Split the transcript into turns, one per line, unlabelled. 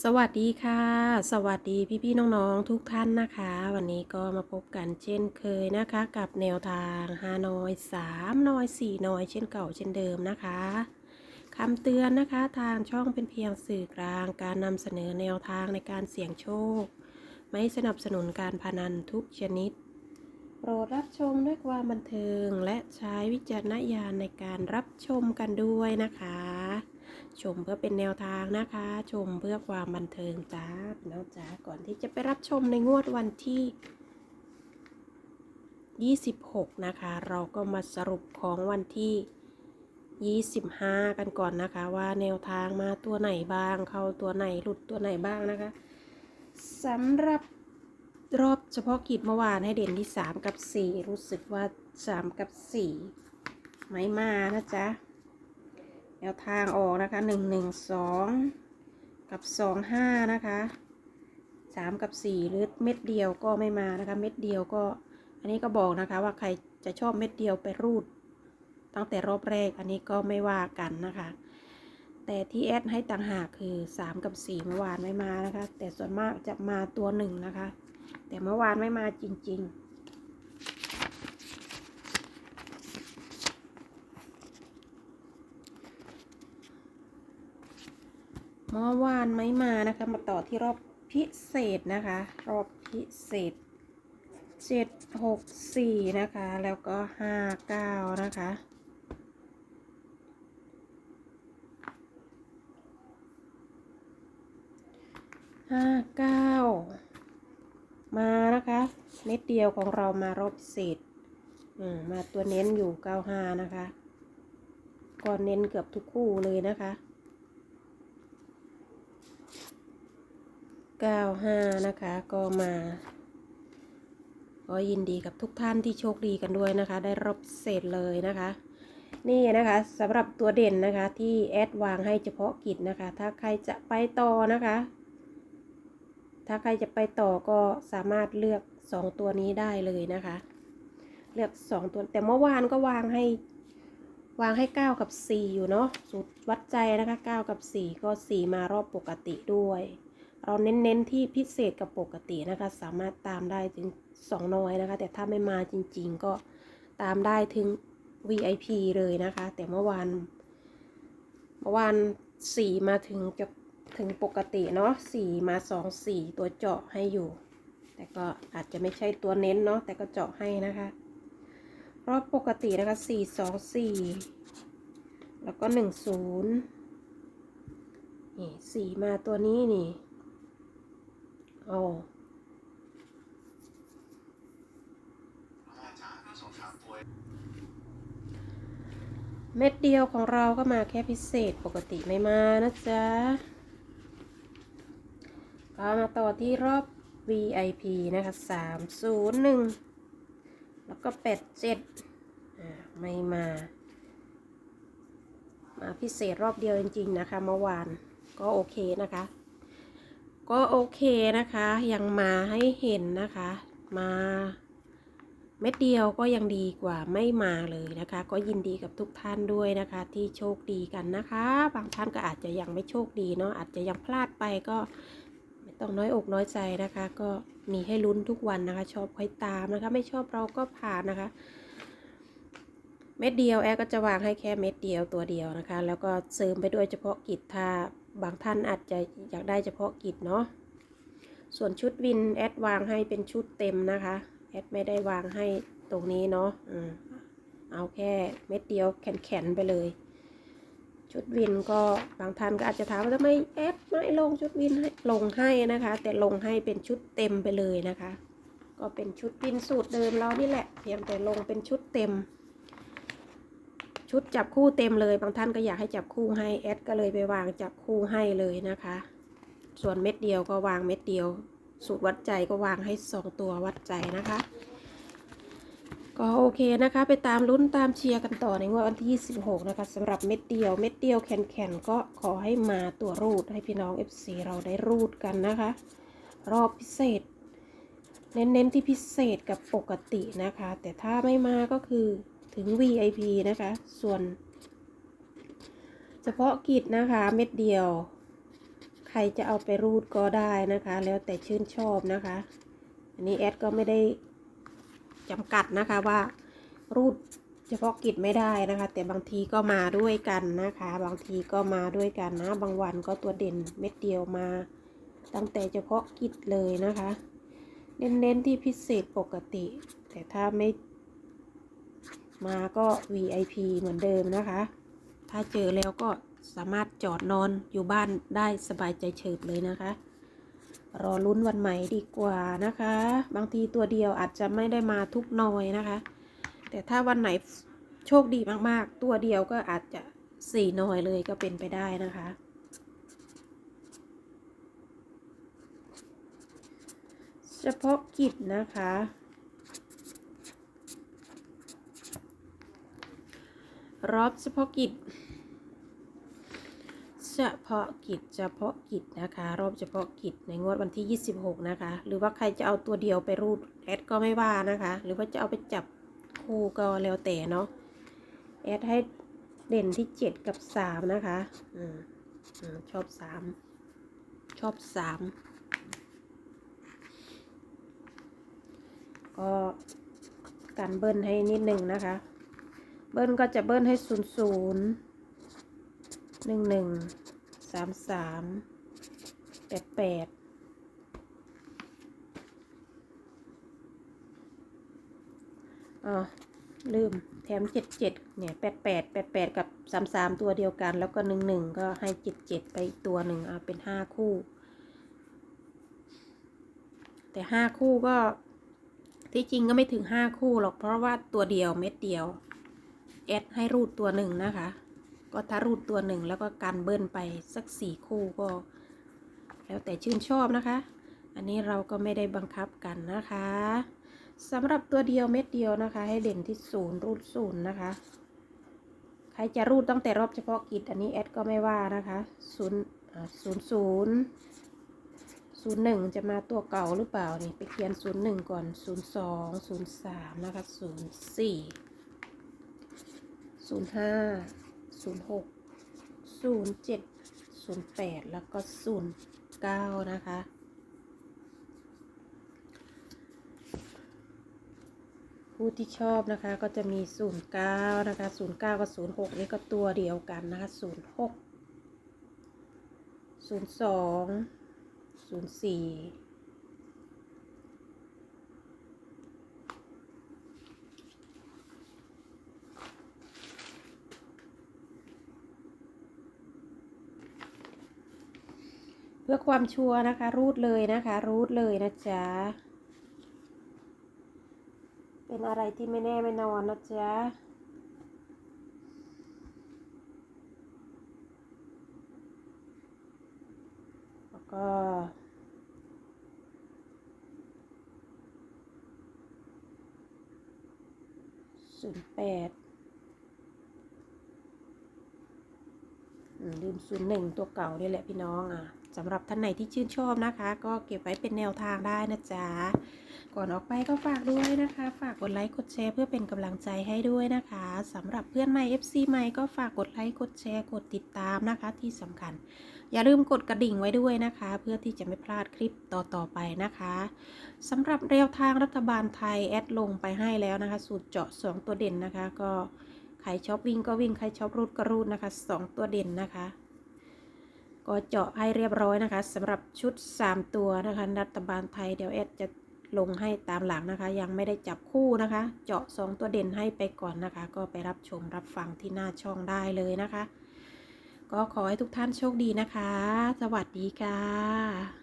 สวัสดีค่ะ สวัสดีพี่ๆน้องๆทุกท่านนะคะ วันนี้ก็มาพบกันเช่นเคยนะคะ กับแนวทางฮานอย3นอย4นอยเช่นเก่าเช่นเดิมนะคะคำเตือนนะคะทางช่องเป็นเพียงสื่อกลางการนำเสนอแนวทางในการเสี่ยงโชค ไม่สนับสนุนการพนันทุกชนิด โปรดรับชมด้วยความบันเทิงและใช้วิจารณญาณในการรับชมกันด้วยนะคะ ชมเพื่อเป็นแนวทางนะคะ ชมเพื่อความบันเทิงจ้าน้องจ้าก่อนที่จะไปรับชมในงวดวันที่ 26 นะคะ เราก็มาสรุปของวันที่ 25 กันก่อนนะคะ ว่าแนวทางมาตัวไหนบ้าง เข้าตัวไหนหลุดตัวไหนบ้างนะคะสำหรับรอบเฉพาะกิจเมื่อวานให้เด่นที่ 3 กับ 4 รู้สึกว่า 3 กับ 4 ไม่มานะจ๊ะ แนวทางออกนะคะหนึ่งหนึ่งสองกับสองห้านะคะสามกับสี่หรือเม็ดเดียวก็ไม่มานะคะ เม็ดเดียวก็ อันนี้ก็บอกนะคะว่าใครจะชอบเม็ดเดียวไปรูด ตั้งแต่รอบแรกอันนี้ก็ไม่ว่ากันนะคะ แต่ที่แอดให้ต่างหากคือสามกับสี่เมื่อวานไม่มานะคะ แต่ส่วนมากจะมาตัวหนึ่งนะคะ แต่เมื่อวานไม่มาจริง ๆ เมื่อวานไม่มานะคะ มาต่อที่รอบพิเศษนะคะ รอบพิเศษเจ็ดหกสี่นะคะ แล้วก็ห้าเก้านะคะห้าเก้ามานะคะเม็ดเดียวของเรามารอบพิเศษมาตัวเน้นอยู่เก้าห้านะคะก็เน้นเกือบทุกคู่เลยนะคะ 95 นะคะ ก็มาก็ยินดีกับทุกท่านที่โชคดีกันด้วยนะคะ ได้รับเศษเลยนะคะ นี่นะคะสำหรับตัวเด่นนะคะที่แอดวางให้เฉพาะกิจนะคะ ถ้าใครจะไปต่อนะคะ ถ้าใครจะไปต่อก็สามารถเลือก 2 ตัวนี้ได้เลยนะคะ เลือก 2 ตัวแต่เมื่อวานก็วางให้วางให้ 9 กับ 4 อยู่เนาะสูตรวัดใจนะคะ 9 กับ 4 ก็ 4 มารอบปกติด้วย เราเน้นๆที่พิเศษกับปกตินะคะ สามารถตามได้ถึง2น้อยนะคะ แต่ถ้าไม่มาจริง ๆ ก็ตามได้ถึง VIP เลยนะคะ แต่เมื่อวานเมื่อวานสี่มาถึงจะถึงปกติเนาะสี่มาสองสี่ตัวเจาะให้อยู่ แต่ก็อาจจะไม่ใช่ตัวเน้นเนาะแต่ก็เจาะให้นะคะรอบปกตินะคะสี่สองสี่แล้วก็หนึ่งศูนย์นี่สี่มาตัวนี้นี่ โอ้เม็ดเดียวของเราก็มาแค่พิเศษปกติไม่มานะจ๊ะก็มาต่อที่รอบ VIP นะคะสามศูนย์หนึ่งแล้วก็แปดเจ็ดอ่าไม่มา มาพิเศษรอบเดียวจริง ๆ นะคะ เมื่อวานก็โอเคนะคะ ก็โอเคนะคะ ยังมาให้เห็นนะคะ มาเม็ดเดียวก็ยังดีกว่าไม่มาเลยนะคะ ก็ยินดีกับทุกท่านด้วยนะคะ ที่โชคดีกันนะคะ บางท่านก็อาจจะยังไม่โชคดีเนาะอาจจะยังพลาดไปก็ไม่ต้องน้อยอกน้อยใจนะคะ ก็มีให้ลุ้นทุกวันนะคะ ชอบค่อยตามนะคะ ไม่ชอบเราก็ผ่านนะคะ เม็ดเดียวแอร์ก็จะวางให้แค่เม็ดเดียวตัวเดียวนะคะ แล้วก็เสริมไปด้วยเฉพาะกิจถ้า บางท่านอาจจะอยากได้เฉพาะกิจเนาะ ส่วนชุดวินแอดวางให้เป็นชุดเต็มนะคะ แอดไม่ได้วางให้ตรงนี้เนาะอเอาแค่เม็ดเดียวแข็งๆไปเลย ชุดวินก็บางท่านก็อาจจะถามว่าทำไมแอดไม่ลงชุดวินให้ลงให้นะคะ แต่ลงให้เป็นชุดเต็มไปเลยนะคะ ก็เป็นชุดวินสูตรเดิมเรานี่แหละ เพียงแต่ลงเป็นชุดเต็ม ชุดจับคู่เต็มเลย บางท่านก็อยากให้จับคู่ให้แอดก็เลยไปวางจับคู่ให้เลยนะคะ ส่วนเม็ดเดียวก็วางเม็ดเดียว สูตรวัดใจก็วางให้สองตัววัดใจนะคะ ก็โอเคนะคะ ไปตามลุ้นตามเชียร์กันต่อในงวดวันที่ 26 นะคะสำหรับเม็ดเดียวเม็ดเดียวแข็งๆก็ขอให้มาตัวรูดให้พี่น้อง FC เราได้รูดกันนะคะ รอบพิเศษ เน้นๆที่พิเศษกับปกตินะคะ แต่ถ้าไม่มาก็คือ ถึง VIP นะคะ ส่วน เฉพาะกิจนะคะเม็ดเดียว ใครจะเอาไปรูดก็ได้นะคะ แล้วแต่ชื่นชอบนะคะ อันนี้แอดก็ไม่ได้จำกัดนะคะว่ารูดเฉพาะกิจไม่ได้นะคะ แต่บางทีก็มาด้วยกันนะคะ บางทีก็มาด้วยกันนะ บางวันก็ตัวเด่นเม็ดเดียวมา ตั้งแต่เฉพาะกิจเลยนะคะ เน้นๆที่พิเศษปกติ แต่ถ้าไม่ มาก็ VIP เหมือนเดิมนะคะ ถ้าเจอแล้วก็สามารถจอดนอนอยู่บ้านได้สบายใจเฉิบเลยนะคะ รอลุ้นวันใหม่ดีกว่านะคะ บางทีตัวเดียวอาจจะไม่ได้มาทุกหนอยนะคะ แต่ถ้าวันไหนโชคดีมากๆ ตัวเดียวก็อาจจะสี่หนอยเลยก็เป็นไปได้นะคะ เฉพาะกิจนะคะ รอบเฉพาะกิจ เฉพาะกิจเฉพาะกิจนะคะ รอบเฉพาะกิจในงวดวันที่ 26 นะคะ หรือว่าใครจะเอาตัวเดียวไปรูดแอดก็ไม่ว่านะคะ หรือว่าจะเอาไปจับคู่ก็แล้วแต่เนาะแอดให้เด่นที่ 7 กับ 3 นะคะอืมอืมชอบ 3 ชอบ 3 ก็กันเบิ้ลให้นิดหนึ่งนะคะ เบิ้ลก็จะเบิ้ลให้ศูนย์ศูนย์หนึ่งหนึ่งสามสามแปดแปดอ๋อลืมแถมเจ็ดเจ็ดเนี่ยแปดแปดแปดแปดกับสามสามตัวเดียวกัน แล้วก็หนึ่งหนึ่งก็ให้เจ็ดเจ็ดไปอีกตัวหนึ่งเอาเป็นห้าคู่ แต่ห้าคู่ก็ที่จริงก็ไม่ถึงห้าคู่หรอกเพราะว่าตัวเดียวเม็ดเดียว แอดให้รูดตัวหนึ่งนะคะ ก็ถ้ารูดตัวหนึ่งแล้วก็การเบิ้ลไปสักสี่คู่ก็ แล้วแต่ชื่นชอบนะคะ อันนี้เราก็ไม่ได้บังคับกันนะคะสำหรับตัวเดียวเม็ดเดียวนะคะ ให้เด่นที่ศูนย์รูดศูนย์นะคะ ใครจะรูดตั้งแต่รอบเฉพาะกิจอันนี้แอดก็ไม่ว่านะคะศูนย์ศูนย์ศูนย์ศูนย์หนึ่งจะมาตัวเก่าหรือเปล่านี่ไปเขียนศูนย์หนึ่งก่อนศูนย์สองศูนย์สามนะคะศูนย์สี่ ศูนย์ห้าศูนย์หกศูนย์เจ็ดศูนย์แปดแล้วก็ศูนย์เก้านะคะ ผู้ที่ชอบนะคะก็จะมี09นย์เก้านะคะ09กับ06นี่ก็ตัวเดียวกันนะคะ06 02 04เพื่อความชัวร์นะคะ รูดเลยนะคะ รูดเลยนะจ๊ะ เป็นอะไรที่ไม่แน่ไม่นอนนะจ๊ะแล้วก็ศูนย์แปดลืมศูนย์หนึ่งตัวเก่านี่แหละพี่น้องอะ สำหรับท่านไหนที่ชื่นชอบนะคะ ก็เก็บไว้เป็นแนวทางได้นะจ๊ะ ก่อนออกไปก็ฝากด้วยนะคะ ฝากกดไลค์กดแชร์เพื่อเป็นกำลังใจให้ด้วยนะคะสำหรับเพื่อนใหม่ FC ใหม่ก็ฝากกดไลค์กดแชร์กดติดตามนะคะ ที่สำคัญ อย่าลืมกดกระดิ่งไว้ด้วยนะคะ เพื่อที่จะไม่พลาดคลิปต่อๆไปนะคะสำหรับแนวทางรัฐบาลไทยแอดลงไปให้แล้วนะคะ สูตรเจาะ2ตัวเด่นนะคะ ก็ใครชอบวิ่งก็วิ่งใครชอบรูดก็รูดนะคะ 2 ตัวเด่นนะคะ ก็เจาะให้เรียบร้อยนะคะสำหรับชุด 3 ตัวนะคะรัฐบาลไทยเดี๋ยวแอดจะลงให้ตามหลังนะคะ ยังไม่ได้จับคู่นะคะ เจาะ 2 ตัวเด่นให้ไปก่อนนะคะ ก็ไปรับชมรับฟังที่หน้าช่องได้เลยนะคะ ก็ขอให้ทุกท่านโชคดีนะคะ สวัสดีค่ะ